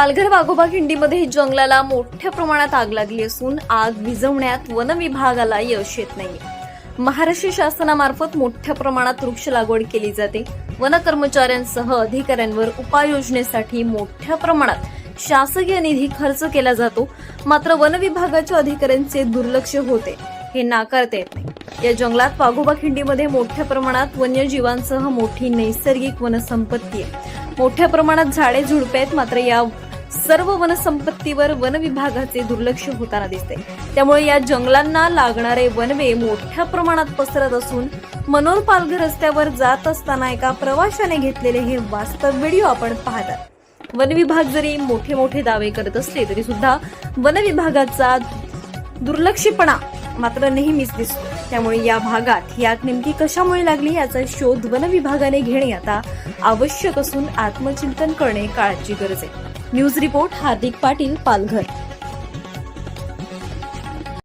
पालघर वाघोबा खिंडीमध्ये जंगलाला मोठ्या प्रमाणात आग लागली असून आग विझवण्यात वन विभागाला यश येत नाहीये. महाराष्ट्र शासनामार्फत मोठ्या प्रमाणात वृक्ष लागवड केली जाते. वन कर्मचाऱ्यांसह अधिकाऱ्यांवर उपाययोजनेसाठी मोठ्या प्रमाणात शासकीय निधी खर्च केला जातो. मात्र वन विभागाच्या अधिकाऱ्यांचे दुर्लक्ष होते. हे नाकारता येत नाही. या जंगलात वाघोबा खिंडीमध्ये मोठ्या प्रमाणात वन्यजीवांसह मोठी नैसर्गिक वनसंपत्ती आहे. मोठ्या प्रमाणात झाडे झुडपे आहेत. मात्र या सर्व वनसंपत्तीवर वन विभागाचे दुर्लक्ष होताना दिसते. त्यामुळे या जंगलांना लागणारे वनवे मोठ्या प्रमाणात पसरत असून मनोर पालघर रस्त्यावर जात असताना एका प्रवाशाने घेतलेले हे वास्तव व्हिडिओ आपण पाहतात वन विभाग जरी मोठे मोठे दावे करत असले तरी सुद्धा वन विभागाचा दुर्लक्षीपणा मात्र नेहमीच दिसतो. त्यामुळे या भागात ही आग नेमकी कशामुळे लागली याचा शोध वन विभागाने घेणे आता आवश्यक असून आत्मचिंतन करणे काळाची गरज आहे. News report Hardik Patil Palghar